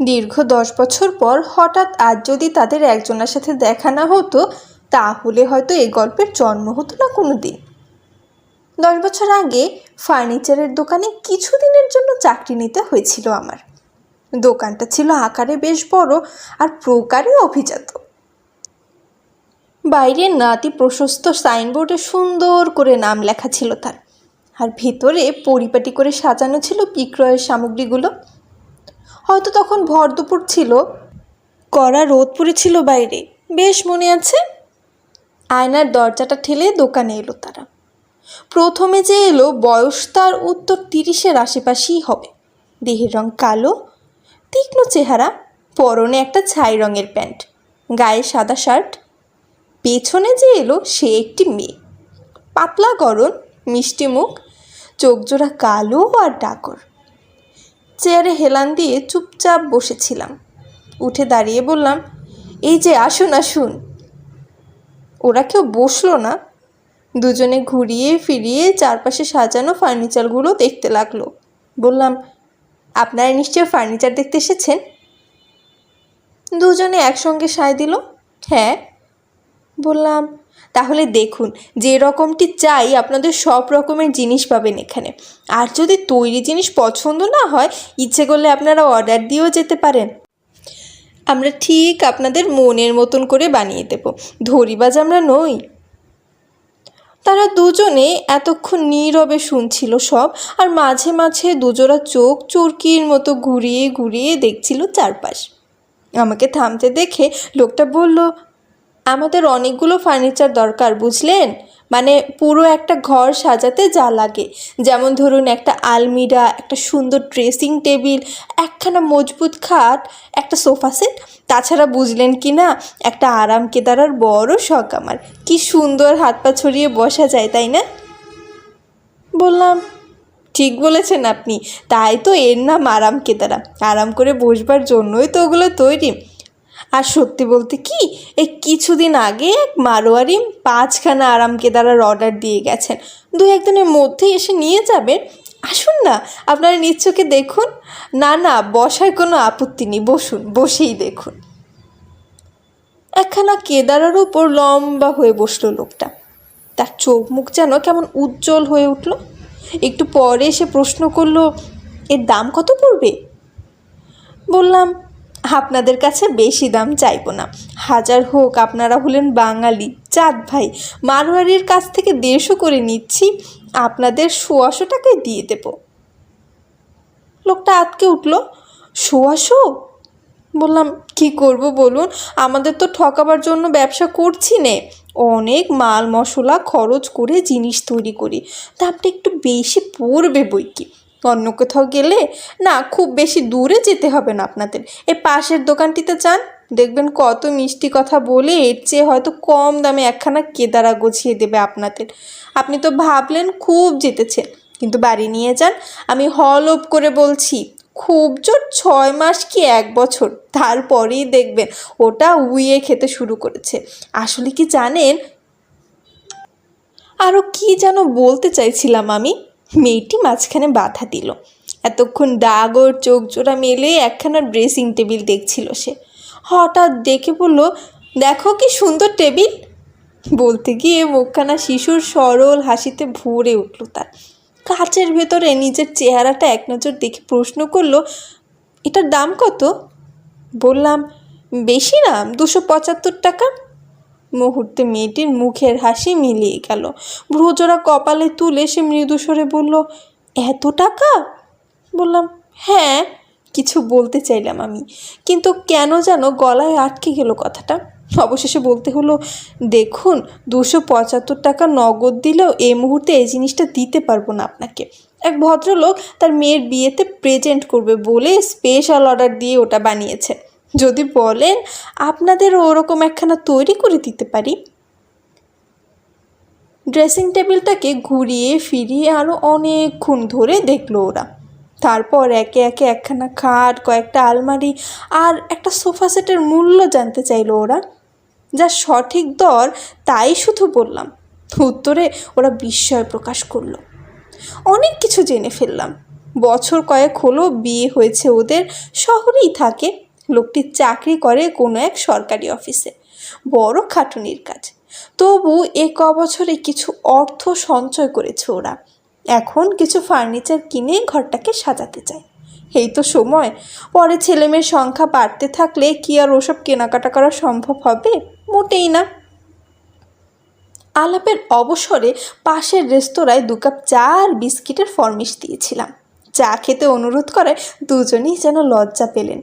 দীর্ঘ দশ বছর পর হঠাৎ আজ যদি তাদের একজনের সাথে দেখা না হতো, তাহলে হয়তো এই গল্পের জন্ম হতো না কোনো দিন দশ বছর আগে ফার্নিচারের দোকানে কিছুদিনের জন্য চাকরি নিতে হয়েছিল আমার। দোকানটা ছিল আকারে বেশ বড় আর প্রকারে অভিজাত। বাইরে নাতি প্রশস্ত সাইনবোর্ডে সুন্দর করে নাম লেখা ছিল তার। আর ভিতরে পরিপাটি করে সাজানো ছিল বিক্রয়ের সামগ্রীগুলো। হয়তো তখন ভর দুপুর ছিল। কড়া রোদ পড়েছিল বাইরে। বেশ মনে আছে। আয়নার দরজাটা ঠেলে দোকানে এলো তারা। প্রথমে যে এলো বয়স তার উত্তর তিরিশের আশেপাশেই হবে। দেহের রং কালো, তীক্ষ্ণ চেহারা, পরনে একটা ছাই রঙের প্যান্ট, গায়ে সাদা শার্ট। পেছনে যে এলো সে একটি মেয়ে। পাতলা গরম মিষ্টি মুখ চোখজোড়া কালো আর ডাকর চেয়ারে হেলান দিয়ে চুপচাপ বসেছিলাম। উঠে দাঁড়িয়ে বললাম, এই যে আসুন আসুন। ওরা কেউ বসল না। দুজনে ঘুরিয়ে ফিরিয়ে চারপাশে সাজানো ফার্নিচারগুলো দেখতে লাগল। বললাম, আপনারা নিশ্চয় ফার্নিচার দেখতে এসেছেন? দুজনে একসঙ্গে সায় দিল হ্যাঁ। বললাম, তাহলে দেখুন, যে রকমটি চাই আপনাদের সব রকমের জিনিস পাবেন এখানে। আর যদি তৈরি জিনিস পছন্দ না হয়, ইচ্ছে করলে আপনারা অর্ডার দিয়েও যেতে পারেন। আমরা ঠিক আপনাদের মনের মতন করে বানিয়ে দেব। ধরিবাজ আমরা নই। তারা দুজনে এতক্ষণ নীরবে শুনছিল সব, আর মাঝে মাঝে দুজোড়া চোখ চুরকির মতো ঘুরিয়ে ঘুরিয়ে দেখছিল চারপাশ। আমাকে থামতে দেখে লোকটা বলল আমাদের অনেকগুলো ফার্নিচার দরকার, বুঝলেন? মানে পুরো একটা ঘর সাজাতে যা লাগে। যেমন ধরুন একটা আলমিরা, একটা সুন্দর ড্রেসিং টেবিল একখানা মজবুত খাট, একটা সোফা সেট। তাছাড়া বুঝলেন কি না, একটা আরাম কেদারার বড় শখ আমার। কি সুন্দর হাত পা ছড়িয়ে বসা যায়, তাই না? বললাম, ঠিক বলেছেন আপনি। তাই তো এর নাম আরাম কেদারা। আরাম করে বসবার জন্যই তো ওগুলো তৈরি। আর সত্যি বলতে কি, এই কিছুদিন আগে এক মারোয়ারি পাঁচখানা আরাম কেদারার অর্ডার দিয়ে গেছেন। দু একদিনের মধ্যেই এসে নিয়ে যাবেন। আসুন না, আপনারা নিচ্ছকে দেখুন। না না বসায় কোনো আপত্তি নেই। বসুন, বসেই দেখুন। একখানা কেদারার উপর লম্বা হয়ে বসল লোকটা। তার চোখ মুখ যেন কেমন উজ্জ্বল হয়ে উঠল। একটু পরে এসে প্রশ্ন করল, এর দাম কত পড়বে? বললাম আপনাদের কাছে বেশি দাম চাইব না। হাজার হোক, আপনারা হলেন বাঙালি। চাঁদ ভাই, মারোয়ারির কাছ থেকে দেড়শো করে নিচ্ছি। আপনাদের সোয়াশো টাকায় দিয়ে দেব। লোকটা আটকে উঠল। সোয়াশো? বললাম, কি করব বলুন? আমাদের তো ঠকাবার জন্য ব্যবসা করছি নে। অনেক মাল মশলা খরচ করে জিনিস তৈরি করি। দামটা একটু বেশি পড়বে বই কি? অন্য কোথাও গেলে না, খুব বেশি দূরে যেতে হবে না আপনাদের। এই পাশের দোকানটিতে যান, দেখবেন কত মিষ্টি কথা বলে এর চেয়ে হয়তো কম দামে একখানা কেদারা গুছিয়ে দেবে আপনাদের। আপনি তো ভাবলেন খুব জিতেছেন কিন্তু বাড়ি নিয়ে যান। আমি হলপ করে বলছি, খুব জোর ছয় মাস কি এক বছর? তারপরেই দেখবেন ওটা উইয়ে খেতে শুরু করেছে। আসলে কি জানেন? আরও কি যেন বলতে চাইছিলাম আমি? মেয়েটি মাঝখানে বাধা দিল। এতক্ষণ ডাগর চোখ জোড়া মেলে একখানা ড্রেসিং টেবিল দেখছিল সে। হঠাৎ দেখে বলল, দেখো কি সুন্দর টেবিল বলতে গিয়ে মুখখানা শিশুর সরল হাসিতে ভরে উঠল তার। কাচের ভেতরে নিজের চেহারাটা এক নজর দেখে প্রশ্ন করল, এটার দাম কত? বললাম, বেশি না, দুশো পঁচাত্তর টাকা। মুহূর্তে মেয়েটির মুখের হাসি মিলিয়ে গেল। ভ্রুজোড়া কপালে তুলে সে মৃদু স্বরে বলল, এত টাকা? বললাম হ্যাঁ কিছু বলতে চাইলাম আমি। কিন্তু কেন যেন গলায় আটকে গেল কথাটা। অবশেষে বলতে হলো, দেখুন, দুশো পঁচাত্তর টাকা নগদ দিলেও এই মুহূর্তে এই জিনিসটা দিতে পারব না আপনাকে। এক ভদ্রলোক তার মেয়ের বিয়েতে প্রেজেন্ট করবে বলে স্পেশাল অর্ডার দিয়ে ওটা বানিয়েছে। যদি বলেন আপনাদের ওরকম একখানা তৈরি করে দিতে পারি? ড্রেসিং টেবিলটাকে ঘুরিয়ে ফিরিয়ে আরও অনেকক্ষণ ধরে দেখল ওরা। তারপর একে একে একখানা খাট, কয়েকটা আলমারি আর একটা সোফা সেটের মূল্য জানতে চাইলো ওরা। যা সঠিক দর তাই শুধু বললাম। উত্তরে ওরা বিস্ময় প্রকাশ করল। অনেক কিছু জেনে ফেললাম। বছর কয়েক হলো বিয়ে হয়েছে ওদের, শহরেই থাকে। লোকটি চাকরি করে কোনো এক সরকারি অফিসে। বড় খাটুনির কাজ। তবু এ ক বছরে কিছু অর্থ সঞ্চয় করেছে ওরা। এখন কিছু ফার্নিচার কিনে ঘরটাকে সাজাতে চায়। এই তো সময়। পরে ছেলেমেয়ের সংখ্যা বাড়তে থাকলে কি আর ওসব কেনাকাটা করা সম্ভব হবে? মোটেই না। আলাপের অবসরে পাশের রেস্তোরাঁয় দু কাপ চা আর বিস্কিটের ফরমিশ দিয়েছিলাম। চা খেতে অনুরোধ করায় দুজনেই যেন লজ্জা পেলেন।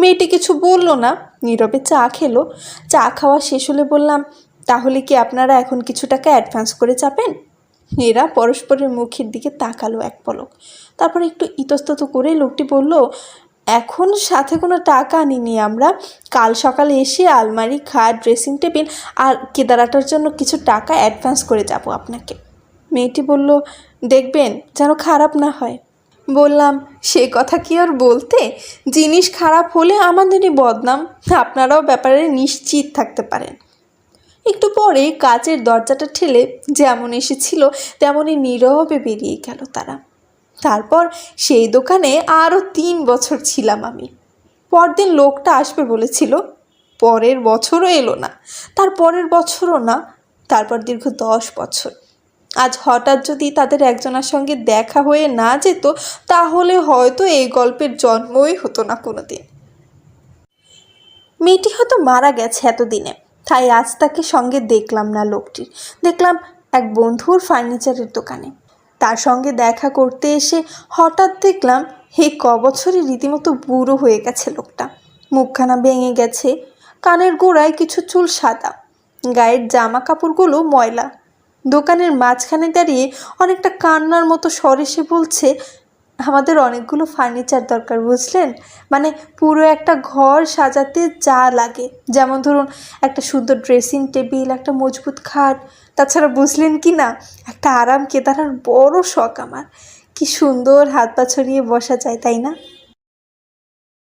মেয়েটি কিছু বলল না। নীরবে চা খেলো। চা খাওয়া শেষ হলে বললাম, তাহলে কি আপনারা এখন কিছু টাকা অ্যাডভান্স করে চাপেন? এরা পরস্পরের মুখের দিকে তাকালো এক পলক। তারপর একটু ইতস্তত করে লোকটি বলল, এখন সাথে কোনো টাকা আনিনি আমরা। কাল সকালে এসে আলমারি, খাট ড্রেসিং টেবিল আর কেদারাটার জন্য কিছু টাকা অ্যাডভান্স করে যাব আপনাকে। মেয়েটি বলল, দেখবেন, যেন খারাপ না হয়। বললাম, সে কথা কি আর বলতে? জিনিস খারাপ হলে আমাদেরই বদনাম। আপনারাও ব্যাপারে নিশ্চিত থাকতে পারেন। একটু পরে কাচের দরজাটা ঠেলে যেমন এসেছিল, তেমনই নীরবে বেরিয়ে গেল তারা। তারপর সেই দোকানে আরও তিন বছর ছিলাম আমি। পরদিন লোকটা আসবে বলেছিল, পরের বছরও এলো না। তার পরের বছরও না, তারপর দীর্ঘ দশ বছর। আজ হঠাৎ যদি তাদের একজনের সঙ্গে দেখা হয়ে না যেত, তাহলে হয়তো এই গল্পের জন্মই হতো না কোনো দিন মেয়েটি হয়তো মারা গেছে এতদিনে, তাই আজ তাকে সঙ্গে দেখলাম না লোকটির দেখলাম এক বন্ধুর ফার্নিচারের দোকানে। তার সঙ্গে দেখা করতে এসে হঠাৎ দেখলাম হে ক বছরে রীতিমতো বুড়ো হয়ে গেছে লোকটা। মুখখানা ভেঙে গেছে, কানের গোড়ায় কিছু চুল সাদা, গায়ের জামা কাপড়গুলো ময়লা। দোকানের মাঝখানে দাঁড়িয়ে অনেকটা কান্নার মতো স্বরে বলছে, আমাদের অনেকগুলো ফার্নিচার দরকার, বুঝলেন? মানে পুরো একটা ঘর সাজাতে যা লাগে। যেমন ধরুন, একটা সুন্দর ড্রেসিং টেবিল একটা মজবুত খাট, তাছাড়া বুঝলেন কি না, একটা আরাম কেদারার বড় শখ আমার। কি সুন্দর হাত পা ছড়িয়ে বসা যায়, তাই না?